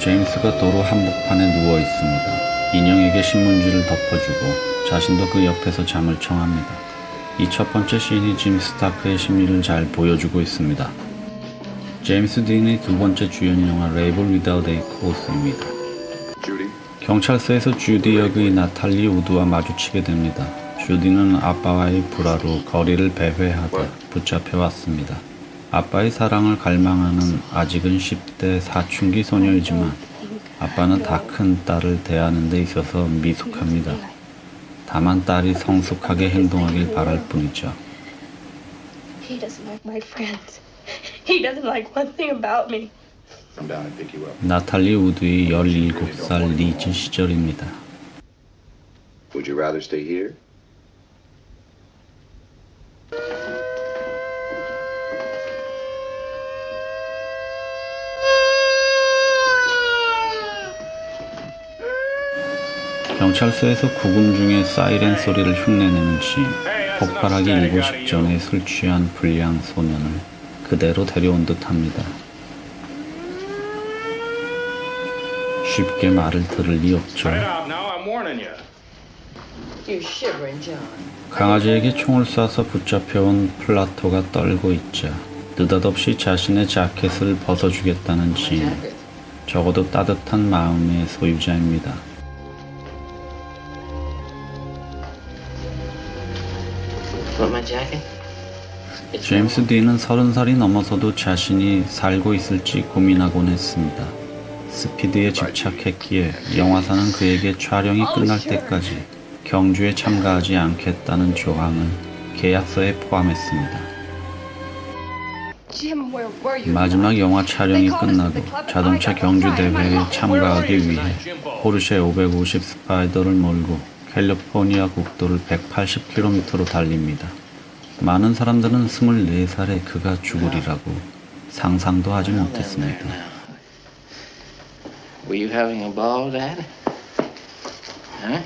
제임스가 도로 한복판에 누워 있습니다. 인형에게 신문지를 덮어주고 자신도 그 옆에서 잠을 청합니다. 이 첫 번째 씬이 짐 스타크의 심리를 잘 보여주고 있습니다. 제임스 딘의 두 번째 주연 영화 레이블 위다우트 에이 코스입니다. 경찰서에서 주디 역의 나탈리 우드와 마주치게 됩니다. 주디는 아빠와의 불화로 거리를 배회하다 붙잡혀 왔습니다. 아빠의 사랑을 갈망하는 아직은 10대 사춘기 소녀이지만 아빠는 다 큰 딸을 대하는 데 있어서 미숙합니다. 다만 딸이 성숙하게 행동하길 바랄 뿐이죠. He doesn't like my friends. He doesn't like one thing about me. come down and pick you up. 나탈리 우드의 17살 리즈 시절입니다. Would you rather stay here? 경찰서에서 구금 중에 사이렌 소리를 흉내내는 지인, 폭발하기 일보 직전에 술 취한 불량 소년을 그대로 데려온 듯합니다. 쉽게 말을 들을 리 없죠. 강아지에게 총을 쏴서 붙잡혀온 플라토가 떨고 있자 느닷없이 자신의 자켓을 벗어주겠다는 지인, 적어도 따뜻한 마음의 소유자입니다. 제임스 딘은 서른 살이 넘어서도 자신이 살고 있을지 고민하곤 했습니다. 스피드에 집착했기에 영화사는 그에게 촬영이 끝날 때까지 경주에 참가하지 않겠다는 조항을 계약서에 포함했습니다. 마지막 영화 촬영이 끝나고 자동차 경주 대회에 참가하기 위해 포르쉐 550 스파이더를 몰고 캘리포니아 국도를 180km로 달립니다. 많은 사람들은 24살에 그가 죽으리라고 상상도 하지 못했습니다. Were you having a ball, Dad? Huh?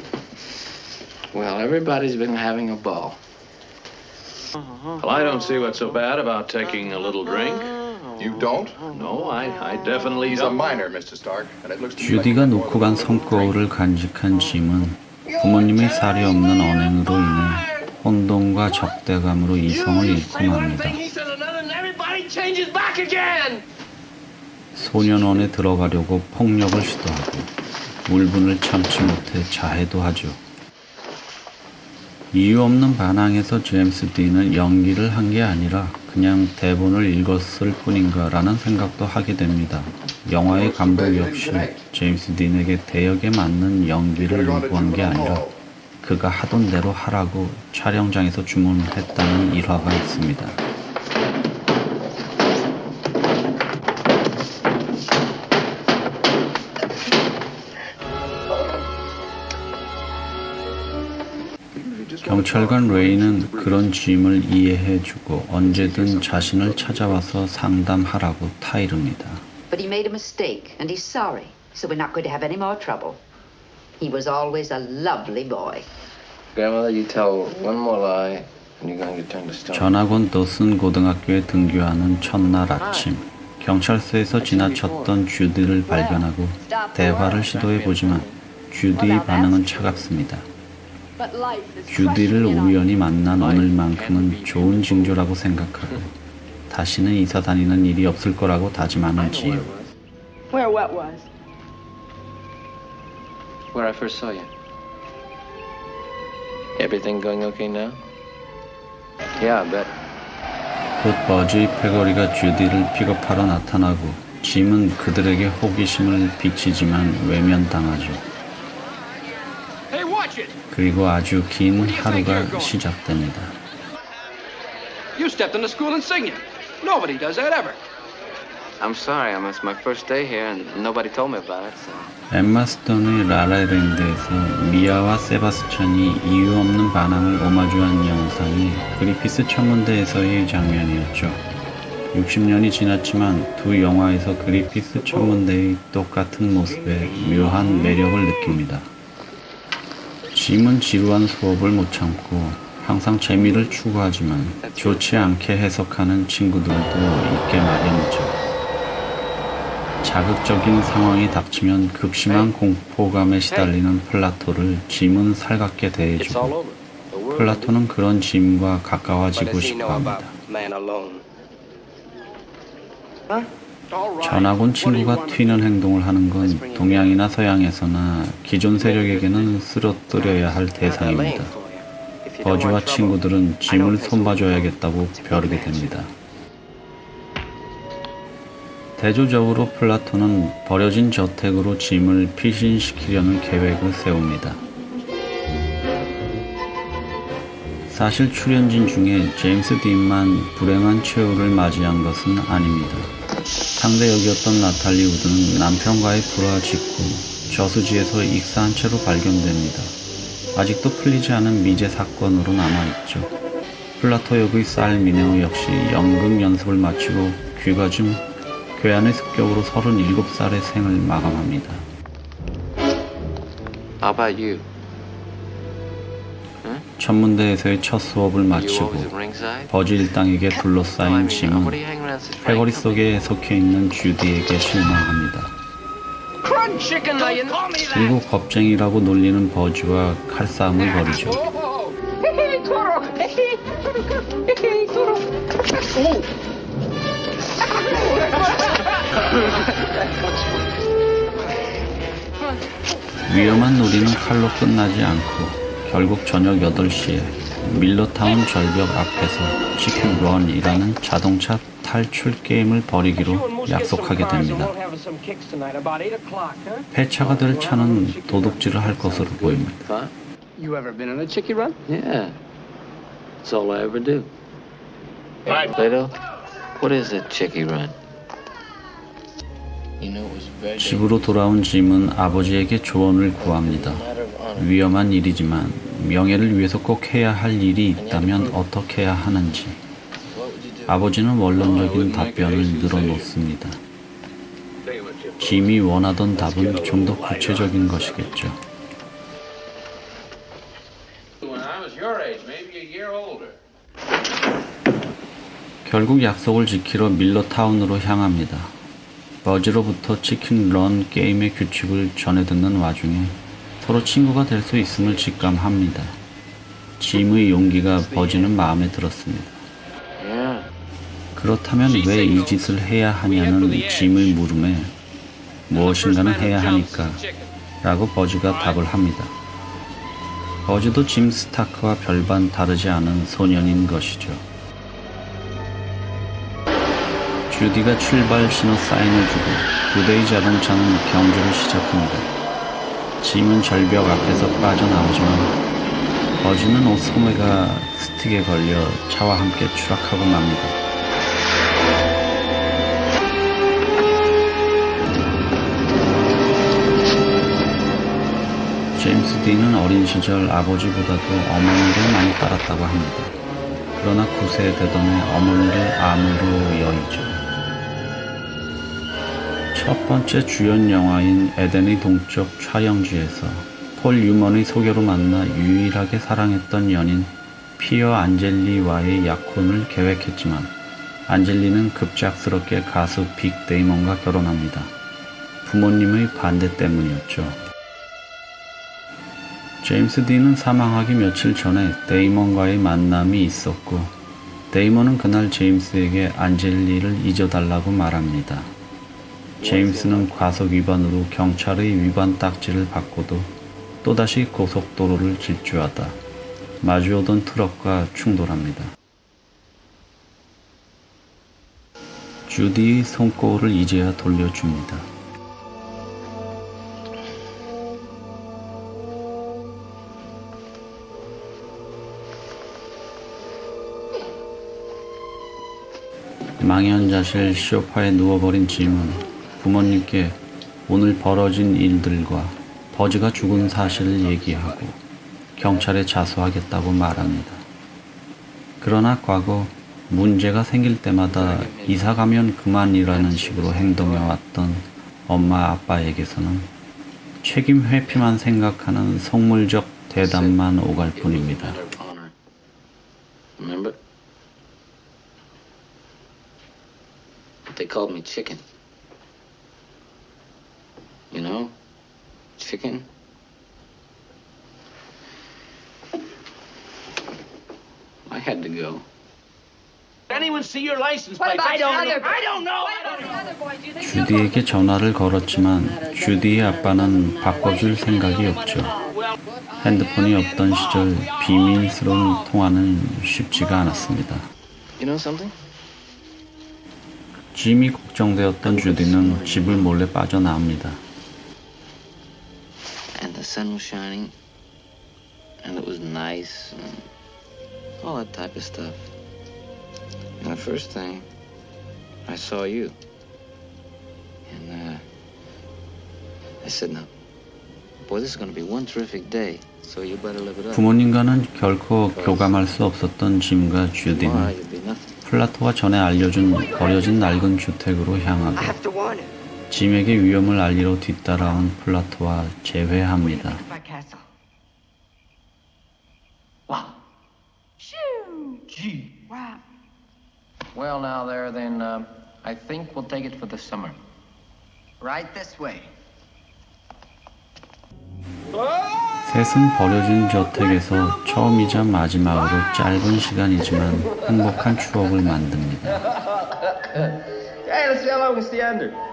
Well, everybody's been having a ball. Well, I don't see what's so bad about taking a little drink. You don't? No, I, I definitely He's a don't. minor, Mr. Stark, and it looks to me 주디가 놓고 간 a 손거울을 간직한 짐은 부모님의 살이 없는 언행으로 인해 혼돈과 적대감으로 이성을 잃고 맙니다. 소년원에 들어가려고 폭력을 시도하고 울분을 참지 못해 자해도 하죠. 이유 없는 반항에서 제임스 딘은 연기를 한 게 아니라 그냥 대본을 읽었을 뿐인가라는 생각도 하게 됩니다. 영화의 감독 역시 제임스 딘에게 대역에 맞는 연기를 요구한 게 아니라 그가 하던 대로 하라고 촬영장에서 주문했다는 일화가 있습니다. 경찰관 레이는 그런 짐을 이해해주고 언제든 자신을 찾아와서 상담하라고 타이릅니다. But he made a mistake, and he's sorry, so we're not going to have any more trouble. He was always a lovely boy. Grandmother, you tell one more lie, and you're going to get turned to stone. 전학원 도슨 고등학교에 등교하는 첫날 아침 경찰서에서 지나쳤던 주디를 발견하고 대화를 시도해보지만 주디의 반응은 차갑습니다. But life is 주디를 우연히 만난 오늘만큼은 좋은 징조라고 생각하고 다시는 이사 다니는 일이 없을 거라고 다짐하는 지유. Where I first saw you. Everything going okay now? Yeah, I bet. 곧 버즈의 패거리가 주디를 픽업하러 나타나고 짐은 그들에게 호기심을 비치지만 외면당하죠. Hey, watch it! 그리고 아주 긴 하루가 시작됩니다. You stepped the school insignia. Nobody does that ever. I'm sorry, I'm, it's my first day here, and nobody told me about it, so. 엠마 스톤의 라라랜드에서 미아와 세바스찬이 이유 없는 반항을 오마주한 영상이 그리피스 천문대에서의 장면이었죠. 60년이 지났지만 두 영화에서 그리피스 천문대의 똑같은 모습에 묘한 매력을 느낍니다. 짐은 지루한 수업을 못 참고 항상 재미를 추구하지만 좋지 않게 해석하는 친구들도 있게 마련이죠. 자극적인 상황이 닥치면 극심한 공포감에 시달리는 플라토를 짐은 살갑게 대해주고 플라토는 그런 짐과 가까워지고 싶어 합니다. man alone? 전학온 친구가 튀는 행동을 하는 건 동양이나 서양에서나 기존 세력에게는 쓰러뜨려야 할 대상입니다. 버즈와 친구들은 짐을 손봐줘야겠다고 벼르게 됩니다. 대조적으로 플라톤은 버려진 저택으로 짐을 피신시키려는 계획을 세웁니다. 사실 출연진 중에 제임스 딘만 불행한 최후를 맞이한 것은 아닙니다. 상대 역이었던 나탈리 우드는 남편과의 불화 직후 저수지에서 익사한 채로 발견됩니다. 아직도 풀리지 않은 미제 사건으로 남아있죠. 플라토 역의 쌀 미네오 역시 연극 연습을 마치고 귀가즘 괴한의 습격으로 37살의 생을 마감합니다. How about you? 천문대에서의 첫 수업을 마치고 ringside? 버즈 일당에게 둘러싸인 짐은 패거리 속에 속해 있는 주디에게 실망합니다. 그리고 겁쟁이라고 놀리는 버즈와 칼싸움을 벌이죠. 위험한 놀이는 칼로 끝나지 않고 결국 저녁 8시에 밀러타운 절벽 앞에서 치킨런이라는 자동차 탈출 게임을 벌이기로 약속하게 됩니다. 폐차가 될 차는 도둑질을 할 것으로 보입니다. You ever been on a chickie run? Yeah. That's all I ever do. Plato, what is a chickie run? 집으로 돌아온 짐은 아버지에게 조언을 구합니다. 위험한 일이지만 명예를 위해서 꼭 해야 할 일이 있다면 어떻게 해야 하는지? 아버지는 원론적인 답변을 늘어놓습니다. 짐이 원하던 답은 좀 더 구체적인 것이겠죠. 결국 약속을 지키러 밀러타운으로 향합니다. 버즈로부터 치킨 런 게임의 규칙을 전해 듣는 와중에 서로 친구가 될 수 있음을 직감합니다. 짐의 용기가 버즈는 마음에 들었습니다. 그렇다면 왜 이 짓을 해야 하냐는 짐의 물음에 무엇인가는 해야 하니까 라고 버즈가 답을 합니다. 버즈도 짐 스타크와 별반 다르지 않은 소년인 것이죠. 주디가 출발 신호 사인을 주고 두 대의 자동차는 경주를 시작합니다. 짐은 절벽 앞에서 빠져나오지만 버즈는 오소메가 스틱에 걸려 차와 함께 추락하고 맙니다. 제임스 딘은 어린 시절 아버지보다도 어머니를 많이 따랐다고 합니다. 그러나 9세 되던 해 어머니를 암으로 여의죠. 첫 번째 주연 영화인 에덴의 동쪽 촬영지에서 폴 유먼의 소개로 만나 유일하게 사랑했던 연인 피어 안젤리와의 약혼을 계획했지만 안젤리는 급작스럽게 가수 빅 데이먼과 결혼합니다. 부모님의 반대 때문이었죠. 제임스 딘은 사망하기 며칠 전에 데이먼과의 만남이 있었고 데이먼은 그날 제임스에게 안젤리를 잊어달라고 말합니다. 제임스는 과속 위반으로 경찰의 위반 딱지를 받고도 또다시 고속도로를 질주하다 마주오던 트럭과 충돌합니다. 주디의 손거울을 이제야 돌려줍니다. 망연자실 쇼파에 누워버린 짐은 부모님께 오늘 벌어진 일들과 버즈가 죽은 사실을 얘기하고 경찰에 자수하겠다고 말합니다. 그러나 과거 문제가 생길 때마다 이사 가면 그만이라는 식으로 행동해왔던 엄마 아빠에게서는 책임 회피만 생각하는 속물적 대답만 오갈 뿐입니다. You know? Chicken. I had to go. Anyone see your license plate? I don't know. I don't know. What about the other boy? Do you think he'll 주디에게 전화를 걸었지만 주디의 아빠는 바꿔줄 생각이 없죠. 핸드폰이 없던 시절 비밀스러운 통화는 쉽지가 않았습니다. You know something? 짐이 걱정되었던 주디는 집을 몰래 빠져나옵니다. Sun was shining. And it was nice. And all that type of stuff. And the first thing, I saw you. And, uh, I said, now, boy, this is going to be one terrific day. So you better live it up. 부모님과는 결코 교감할 수 없었던 짐과 주디는. 플라토가 전에 알려준 버려진 낡은 주택으로 향하고 짐에게 위험을 알리러 뒤따라온 플라토와 재회합니다. My castle. Well, now there, then, uh, I think we'll take it for the summer. Right this way. 셋은 버려진 저택에서 처음이자 마지막으로 짧은 시간이지만 행복한 추억을 만듭니다. Hey, let's see how long we stay under.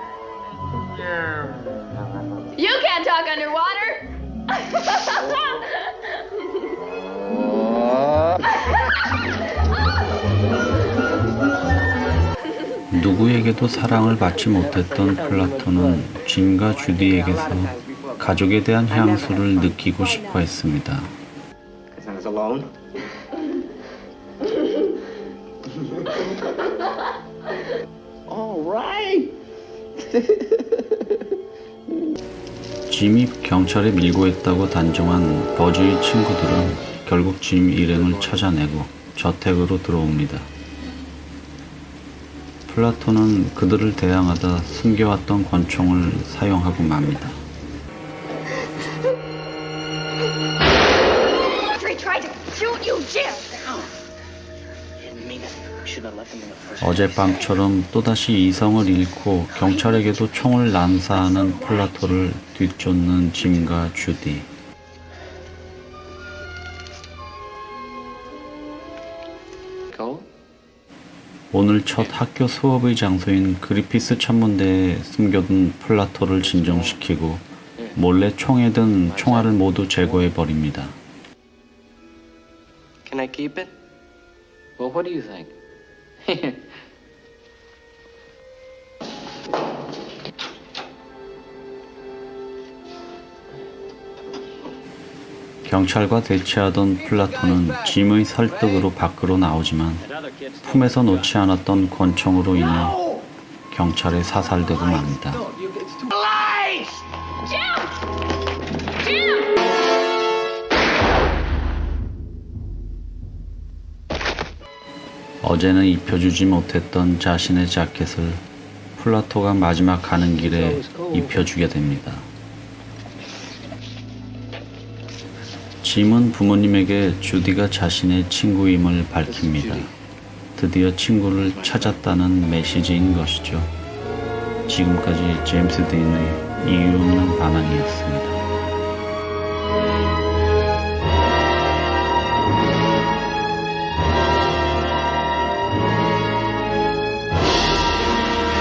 You can't talk underwater. 누구에게도 사랑을 받지 못했던 플라토는 짐과 주디에게서 가족에 대한 향수를 느끼고 싶어 했습니다. Because I was alone. All right. 짐이 경찰에 밀고했다고 단정한 버즈의 친구들은 결국 짐 일행을 찾아내고 저택으로 들어옵니다. 플라토는 그들을 대항하다 숨겨왔던 권총을 사용하고 맙니다. 어젯밤처럼 또다시 이성을 잃고 경찰에게도 총을 난사하는 플라토를 뒤쫓는 짐과 주디. 오늘 첫 학교 수업의 장소인 그리피스 천문대에 숨겨둔 플라토를 진정시키고 몰래 총에 든 총알을 모두 제거해 버립니다. Can I keep it? Well, what do you think? 경찰과 대치하던 플라토는 짐의 설득으로 밖으로 나오지만 품에서 놓지 않았던 권총으로 인해 경찰에 사살되고 맙니다. 어제는 입혀주지 못했던 자신의 자켓을 플라토가 마지막 가는 길에 입혀주게 됩니다. 짐은 부모님에게 주디가 자신의 친구임을 밝힙니다. 드디어 친구를 찾았다는 메시지인 것이죠. 지금까지 제임스 딘의 이유 없는 반항이었습니다.